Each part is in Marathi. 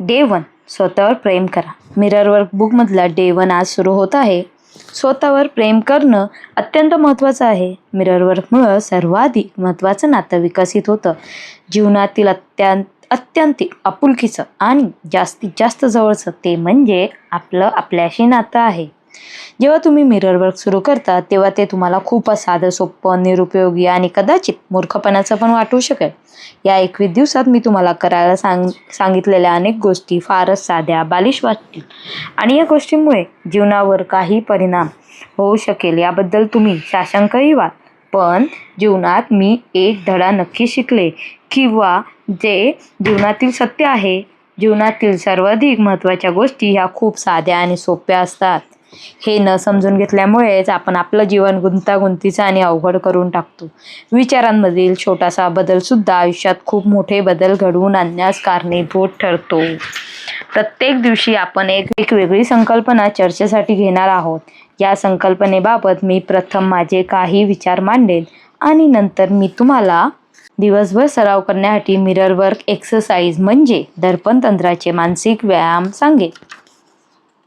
डे वन स्वतःवर प्रेम करा. मिरर वर्क बुकमधला डे वन आज सुरू होत आहे. स्वतःवर प्रेम करणं अत्यंत महत्त्वाचं आहे. मिरर वर्कमुळं सर्वाधिक महत्त्वाचं नातं विकसित होतं. जीवनातील अत्यंत अत्यंतिक आपुलकीचं आणि जास्तीत जास्त जवळचं ते म्हणजे आपलं आपल्याशी नातं आहे. जेव्हा तुम्ही मिरर वर्क सुरू करता तेव्हा ते तुम्हाला खूपच साधं सोपं निरुपयोगी आणि कदाचित मूर्खपणाचं पण वाटू शकेल. या एकवीस दिवसात मी तुम्हाला करायला सांग सांगितलेल्या अनेक गोष्टी फारच साध्या बालिश वाटतील. आणि या गोष्टींमुळे जीवनावर काही परिणाम होऊ शकेल याबद्दल तुम्ही साशंकही व्हाल. पण जीवनात मी एक धडा नक्की शिकले किंवा जे जीवनातील सत्य आहे जीवनातील सर्वाधिक महत्त्वाच्या गोष्टी ह्या खूप साध्या आणि सोप्या असतात. हे न समजून घेतल्यामुळेच आपण आपलं जीवन गुंतागुंतीचं आणि अवघड करून टाकतो. विचारांमधील छोटासा बदलसुद्धा आयुष्यात खूप मोठे बदल घडवून आणण्यास कारणीभूत ठरतो. प्रत्येक दिवशी आपण एक एक वेगळी संकल्पना चर्चेसाठी घेणार आहोत. या संकल्पनेबाबत मी प्रथम माझे काही विचार मांडेन आणि नंतर मी तुम्हाला दिवसभर सराव करण्यासाठी मिरर वर्क एक्सरसाइज म्हणजे दर्पण तंत्राचे मानसिक व्यायाम सांगेल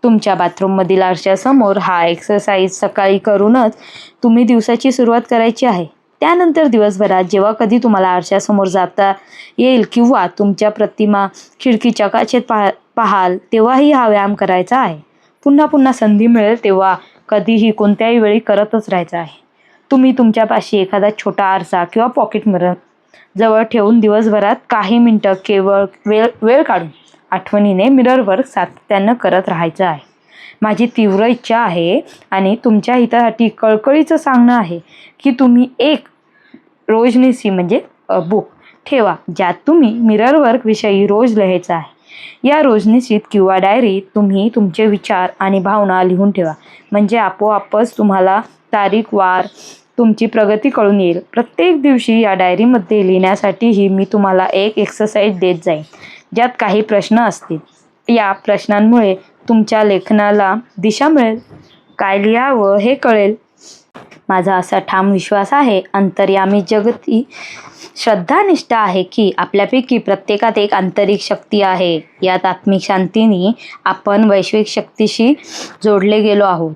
तुमच्या बाथरूममधील आरशासमोर हा एक्सरसाइज सकाळी करूनच तुम्ही दिवसाची सुरुवात करायची आहे. त्यानंतर दिवसभरात जेव्हा कधी तुम्हाला आरशासमोर जाता येईल किंवा तुमच्या प्रतिमा खिडकीच्या काचेत पाह पाहाल तेव्हाही हा व्यायाम करायचा आहे. पुन्हा पुन्हा संधी मिळेल तेव्हा कधीही कोणत्याही वेळी करतच राहायचं आहे. तुम्ही तुमच्यापाशी एखादा छोटा आरसा किंवा पॉकेट मिरर जवळ ठेवून दिवसभरात काही मिनटं केवळ वेळ वेळ काढून आठवणीने मिरर वर्क सातत्यानं करत राहायचं आहे. माझी तीव्र इच्छा आहे आणि तुमच्या हितासाठी कळकळीचं सांगणं आहे की तुम्ही एक रोजनिसी म्हणजे बुक ठेवा ज्यात तुम्ही मिरर वर्क विषयी रोज लिहायचं आहे. या रोजनिशीत किंवा डायरीत तुम्ही तुमचे विचार आणि भावना लिहून ठेवा. म्हणजे आपोआपच तुम्हाला तारीख वार तुमची प्रगती कळून येईल. प्रत्येक दिवशी या डायरीमध्ये लिहिण्यासाठीही मी तुम्हाला एक एक्सरसाइज देत जाईन. ज्यात काही प्रश्न असतील. या प्रश्नांमुळे तुमच्या लेखनाला दिशा मिळेल. काय लिहावं हे कळेल. माझा असा ठाम विश्वास आहे अंतर्यामी जगती श्रद्धानिष्ठा आहे की आपल्यापैकी प्रत्येकात एक आंतरिक शक्ती आहे. यात आत्मिक शांतीने आपण वैश्विक शक्तीशी जोडले गेलो आहोत.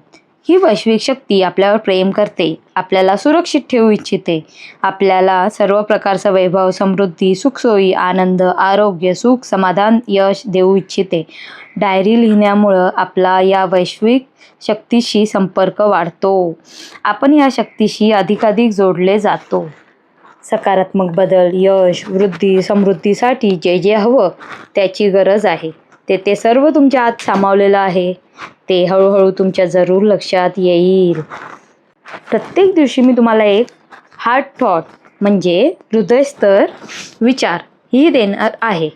ही वैश्विक शक्ती आपल्यावर प्रेम करते आपल्याला सुरक्षित ठेवू इच्छिते. आपल्याला सर्व प्रकारचा वैभव समृद्धी सुखसोयी आनंद आरोग्य सुख समाधान यश देऊ इच्छिते. डायरी लिहिण्यामुळं आपला या वैश्विक शक्तीशी संपर्क वाढतो. आपण या शक्तीशी अधिकाधिक जोडले जातो. सकारात्मक बदल यश वृद्धी समृद्धीसाठी जे जे हवं त्याची गरज आहे. ते ते सर्व तुमच्या आत सामावलेलं आहे. ते हळूहळू तुमच्या जरूर लक्षात येईल. प्रत्येक दिवशी मी तुम्हाला एक हार्ट थॉट म्हणजे हृदयस्तर विचार ही देणार आहे.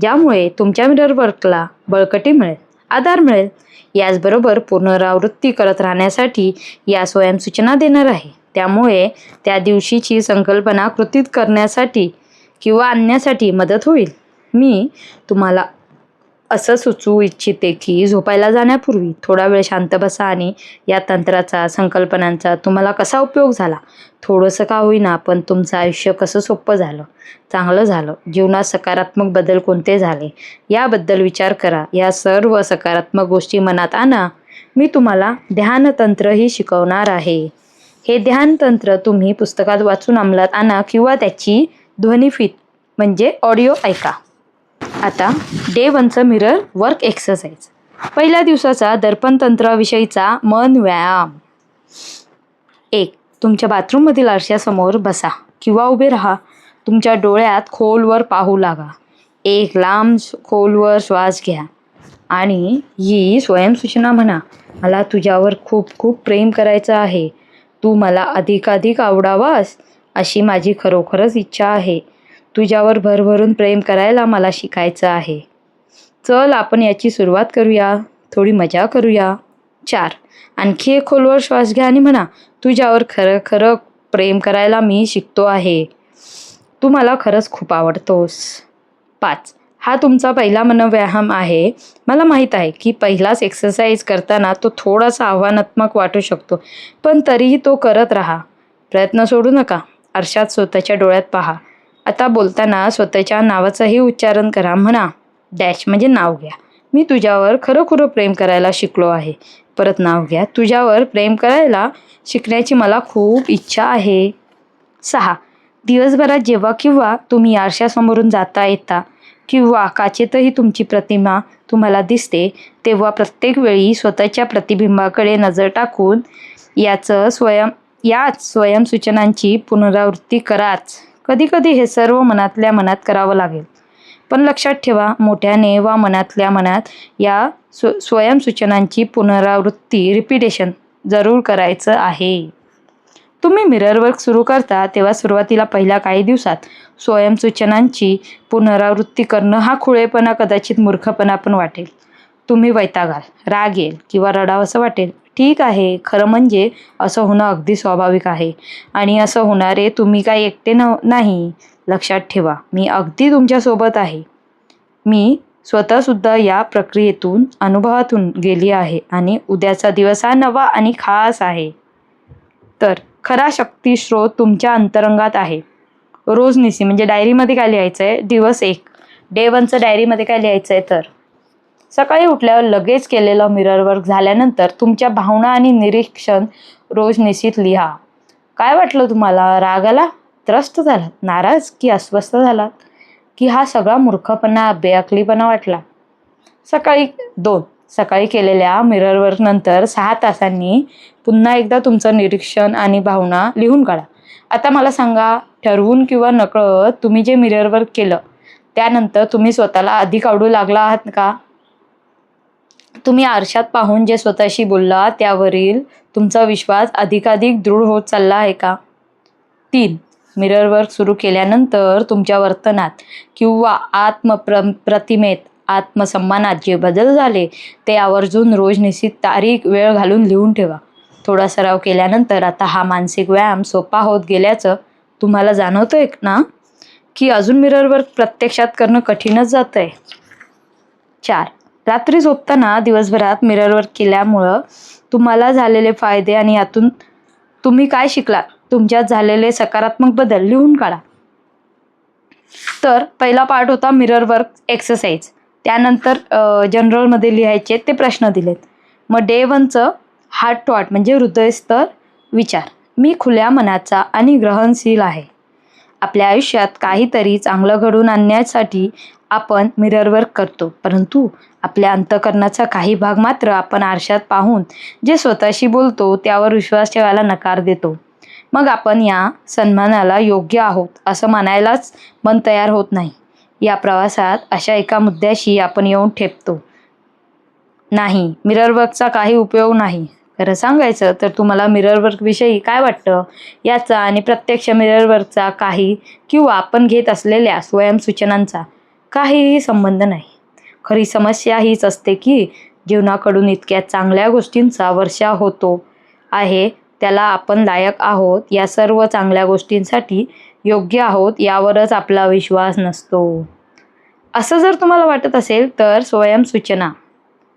ज्यामुळे तुमच्या मिरर वर्कला बळकटी मिळेल आधार मिळेल. याचबरोबर पुनरावृत्ती करत राहण्यासाठी या स्वयंसूचना देणार आहे. त्यामुळे त्या दिवशीची संकल्पना कृतीत करण्यासाठी किंवा आणण्यासाठी मदत होईल. मी तुम्हाला असं सुचवू इच्छिते की झोपायला जाण्यापूर्वी थोडा वेळ शांत बसा आणि या तंत्राचा संकल्पनांचा तुम्हाला कसा उपयोग झाला? थोडंसं का होईना पण तुमचं आयुष्य कसं सोपं झालं? चांगलं झालं? जीवनात सकारात्मक बदल कोणते झाले? याबद्दल विचार करा. या सर्व सकारात्मक गोष्टी मनात आणा. मी तुम्हाला ध्यानतंत्रही शिकवणार आहे. हे ध्यानतंत्र तुम्ही पुस्तकात वाचून अंमलात आणा किंवा त्याची ध्वनिफीत म्हणजे ऑडिओ ऐका. आता डे वनचं मिरर वर्क एक्सरसाइज पहिल्या दिवसाचा दर्पण तंत्राविषयीचा मन व्यायाम. एक तुमच्या बाथरूममधील आरशासमोर बसा किंवा उभे राहा. तुमच्या डोळ्यात खोलवर पाहू लागा. एक लांब खोलवर श्वास घ्या. आणि ही स्वयंसूचना म्हणा मला तुझ्यावर खूप खूप प्रेम करायचं आहे. तू मला अधिकाधिक आवडावास अशी माझी खरोखरच इच्छा आहे. तुझ्यावर भरभरून प्रेम करायला मला शिकायचं आहे. चल आपण याची सुरुवात करूया. थोडी मजा करूया. चार. आणखी एक खोलवर श्वास घ्या आणि म्हणा तुझ्यावर खरं खरं प्रेम करायला मी शिकतो आहे. तू मला खरंच खूप आवडतोस. पाच. हा तुमचा पहिला मनोव्यायाम आहे. मला माहीत आहे की पहिलाच एक्सरसाइज करताना तो थोडासा आव्हानात्मक वाटू शकतो पण तरीही तो करत राहा. प्रयत्न सोडू नका. आरशात स्वतःच्या डोळ्यात पहा. आता बोलताना स्वतःच्या नावाचंही उच्चारण करा म्हणा. डॅश म्हणजे नाव घ्या. मी तुझ्यावर खरोखर प्रेम करायला शिकलो आहे. परत नाव घ्या. तुझ्यावर प्रेम करायला शिकण्याची मला खूप इच्छा आहे. सहा. दिवसभरात जेव्हा किंवा तुम्ही आरशासमोरून जाता येता किंवा काचेतही तुमची प्रतिमा तुम्हाला दिसते तेव्हा प्रत्येक वेळी स्वतःच्या प्रतिबिंबाकडे नजर टाकून याचं स्वयं याच स्वयंसूचनांची पुनरावृत्ती कराच. कधीकधी हे सर्व मनातल्या मनात करावं लागेल. पण लक्षात ठेवा मोठ्याने वा मनातल्या मनात या स्व स्वयंसूचनांची पुनरावृत्ती रिपिटेशन जरूर करायचं आहे. तुम्ही मिरर वर्क सुरू करता तेव्हा सुरुवातीला पहिल्या काही दिवसात स्वयंसूचनांची पुनरावृत्ती करणं हा खुळेपणा कदाचित मूर्खपणा पण वाटेल. तुम्ही वैतागाल राग येईल किंवा रडावंसं वाटेल. ठीक आहे. खरं म्हणजे असं होणं अगदी स्वाभाविक आहे. आणि असं होणारे तुम्ही काय एकटे न नाही. लक्षात ठेवा. मी अगदी तुमच्यासोबत आहे. मी स्वतःसुद्धा या प्रक्रियेतून अनुभवातून गेली आहे आणि उद्याचा दिवस हा नवा आणि खास आहे. तर खरा शक्ती स्रोत तुमच्या अंतरंगात आहे. रोजनिसी म्हणजे डायरीमध्ये काय लिहायचं आहे दिवस एक. डे वनचं डायरीमध्ये काय लिहायचं आहे तर सकाळी उठल्यावर लगेच केलेलं मिरर वर्क झाल्यानंतर तुमच्या भावना आणि निरीक्षण रोज निश्चित लिहा. काय वाटलं तुम्हाला? राग आला? त्रस्त झालात? नाराज की अस्वस्थ झालात? की हा सगळा मूर्खपणा बेअकलीपणा वाटला? सकाळी दोन. सकाळी केलेल्या मिरर वर्क नंतर सहा तासांनी पुन्हा एकदा तुमचं निरीक्षण आणि भावना लिहून काढा. आता मला सांगा ठरवून किंवा नकळत तुम्ही जे मिरर वर्क केलं त्यानंतर तुम्ही स्वतःला अधिक आवडू लागला आहात का? तुम्ही आरशात पाहून जे स्वतःशी बोलला त्यावरील तुमचा विश्वास अधिकाधिक दृढ होत चालला आहे का? तीन. मिरर वर्क सुरू केल्यानंतर तुमच्या वर्तनात किंवा आत्मप्र प्रतिमेत आत्मसन्मानात जे बदल झाले ते आवर्जून रोज निश्चित तारीख वेळ घालून लिहून ठेवा. थोडा सराव केल्यानंतर आता हा मानसिक व्यायाम सोपा होत गेल्याचं तुम्हाला जाणवतंय ना? की अजून मिरर वर्क प्रत्यक्षात करणं कठीणच जातं आहे चार. रात्री झोपताना दिवसभरात मिरर वर्क केल्यामुळं तुम्हाला झालेले फायदे आणि यातून तुम्ही काय शिकलात? तुमच्यात झालेले सकारात्मक बदल लिहून काढा. तर पहिला पार्ट होता मिरर वर्क एक्सरसाइज त्यानंतर जनरलमध्ये लिहायचे ते प्रश्न दिलेत. मग डे वनचं हार्ट टू हार्ट म्हणजे हृदयस्तर विचार. मी खुल्या मनाचा आणि ग्रहणशील आहे. आपल्या आयुष्यात काहीतरी चांगलं घडून आणण्यासाठी आपण मिरर वर्क करतो. परंतु आपल्या अंतकरणाचा काही भाग मात्र आपण आरशात पाहून जे स्वतःशी बोलतो त्यावर विश्वास ठेवायला नकार देतो. मग आपण या सन्मानाला योग्य आहोत असं म्हणायलाच मन तयार होत नाही. या प्रवासात अशा एका मुद्द्याशी आपण येऊन ठेपतो. नाही मिरर वर्कचा काही उपयोग नाही. खरं सांगायचं तर तुम्हाला मिरर वर्कविषयी काय वाटतं? याचा आणि प्रत्यक्ष मिरर वर्कचा काही किंवा आपण घेत असलेल्या स्वयंसूचनांचा काहीही संबंध नाही. खरी समस्या हीच असते की जीवनाकडून इतक्या चांगल्या गोष्टींचा वर्षा होतो आहे त्याला आपण लायक आहोत या सर्व चांगल्या गोष्टींसाठी योग्य आहोत यावरच आपला विश्वास नसतो. असं जर तुम्हाला वाटत असेल तर स्वयंसूचना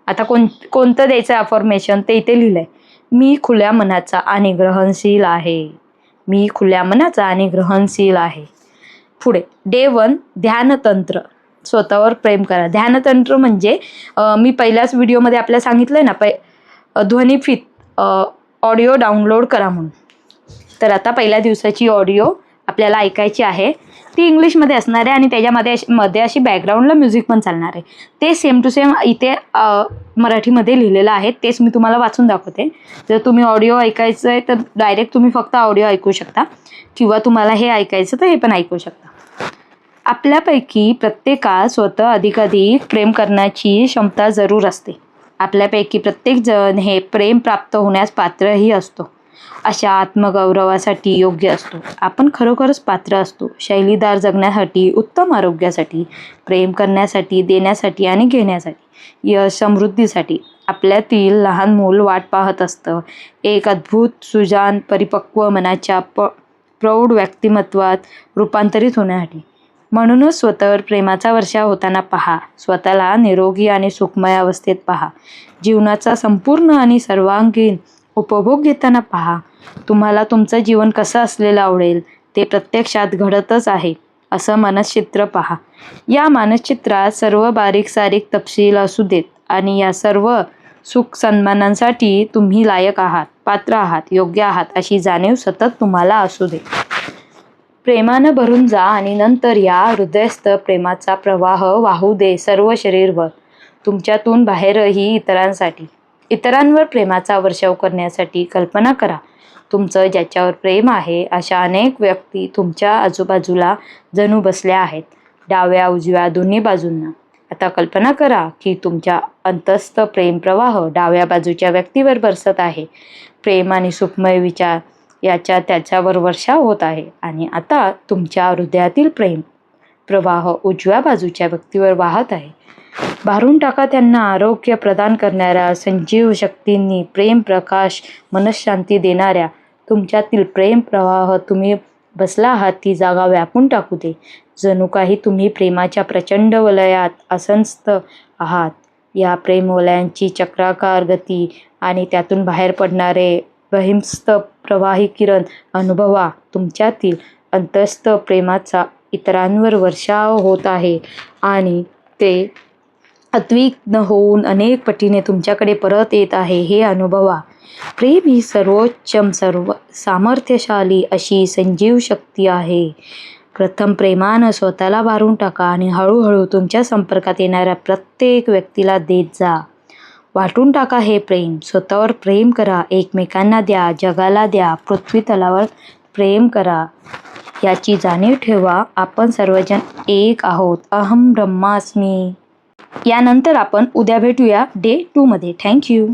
आता कोण कोणतं द्यायचं अफॉर्मेशन ते इथे लिहिलं आहे मी खुल्या मनाचा आणि ग्रहणशील आहे. मी खुल्या मनाचा आणि ग्रहणशील आहे. पुढे डे वन ध्यानतंत्र. स्वतःवर प्रेम करा. ध्यानतंत्र म्हणजे मी पहिल्याच व्हिडिओमध्ये आपल्याला सांगितलं आहे ना पै ध्वनिफित ऑडिओ डाउनलोड करा म्हणून. तर आता पहिल्या दिवसाची ऑडिओ आपल्याला ऐकायची आहे. ती इंग्लिशमध्ये असणार आहे आणि त्याच्यामध्ये अशी मध्ये अशी बॅकग्राऊंडला म्युझिक पण चालणार आहे. ते सेम टू सेम इथे मराठीमध्ये लिहिलेलं आहे. तेच मी तुम्हाला वाचून दाखवते. जर तुम्ही ऑडिओ ऐकायचं आहे तर डायरेक्ट तुम्ही फक्त ऑडिओ ऐकू शकता. किंवा तुम्हाला हे ऐकायचं तर हे पण ऐकू शकता. आपल्यापैकी प्रत्येकास स्वतः अधिकाधिक प्रेम करण्याची क्षमता जरूर असते. आपल्यापैकी प्रत्येकजण हे प्रेम प्राप्त होण्यास पात्रही असतो. अशा आत्मगौरवासाठी योग्य असतो. आपण खरोखरच पात्र असतो. शैलीदार जगण्यासाठी उत्तम आरोग्यासाठी प्रेम करण्यासाठी देण्यासाठी आणि घेण्यासाठी यश समृद्धीसाठी आपल्यातील लहान मूल वाट पाहत असतं. एक अद्भुत सुजान परिपक्व मनाच्या प प्रौढ व्यक्तिमत्वात रूपांतरित होण्यासाठी. म्हणूनच स्वतःवर प्रेमाचा वर्षा होताना पहा. स्वतःला निरोगी आणि सुखमय अवस्थेत पहा. जीवनाचा संपूर्ण आणि सर्वांगीण उपभोग घेताना पहा. तुम्हाला तुमचं जीवन कसं असलेलं आवडेल ते प्रत्यक्षात घडतच आहे असं मानसचित्र पहा. या मानसचित्रात सर्व बारीक सारीक तपशील असू देत आणि या सर्व सुख सन्मानांसाठी तुम्ही लायक आहात पात्र आहात योग्य आहात अशी जाणीव सतत तुम्हाला असू दे. प्रेमानं भरून जा आणि नंतर या हृदयस्थ प्रेमाचा प्रवाह वाहू दे सर्व शरीरभर तुमच्यातून बाहेरही इतरांसाठी. इतरांवर प्रेमाचा वर्षाव करण्यासाठी कल्पना करा. तुमचं ज्याच्यावर प्रेम आहे अशा अनेक व्यक्ती तुमच्या आजूबाजूला जणू बसल्या आहेत. डाव्या उजव्या दोन्ही बाजूंना. आता कल्पना करा की तुमच्या अंतस्थ प्रेम प्रवाह डाव्या बाजूच्या व्यक्तीवर बरसत आहे. प्रेम आणि सुखमय विचार याच्या त्याच्यावर वर्षाव होत आहे. आणि आता तुमच्या हृदयातील प्रेम प्रवाह उजव्या बाजूच्या व्यक्तीवर वाहत आहे. भारून टाका त्यांना आरोग्य प्रदान करणाऱ्या संजीव शक्तींनी प्रेम प्रकाश मनशांती देणाऱ्या तुमच्यातील प्रेम प्रवाह तुम्ही बसला आहात ती जागा व्यापून टाकू दे. जणू काही तुम्ही प्रेमाच्या प्रचंड वलयात असंस्त आहात. या प्रेम वलयांची चक्राकार गती आणि त्यातून बाहेर पडणारे बहिमस्त प्रवाही किरण अनुभवा तुमच्यातील अंतस्थ प्रेमाचा इतरांवर वर्षाव होत आहे आणि ते अद्विग्न होऊन अनेक पटीने तुमच्याकडे परत येत आहे हे अनुभवा. प्रेम ही सर्वोच्चम सर्व सामर्थ्यशाली अशी संजीव शक्ती आहे. प्रथम प्रेमानं स्वतःला भारून टाका आणि हळूहळू तुमच्या संपर्कात येणाऱ्या प्रत्येक व्यक्तीला देत जा. वाटून टाका हे प्रेम. स्वतःवर प्रेम करा एकमेकांना द्या जगाला द्या पृथ्वी तलावर प्रेम करा. याची जाणीव ठेवा आपण सर्वजण एक आहोत. अहम ब्रह्मास्मी. यानंतर आपण उद्या भेटूया डे टूमध्ये. थँक्यू.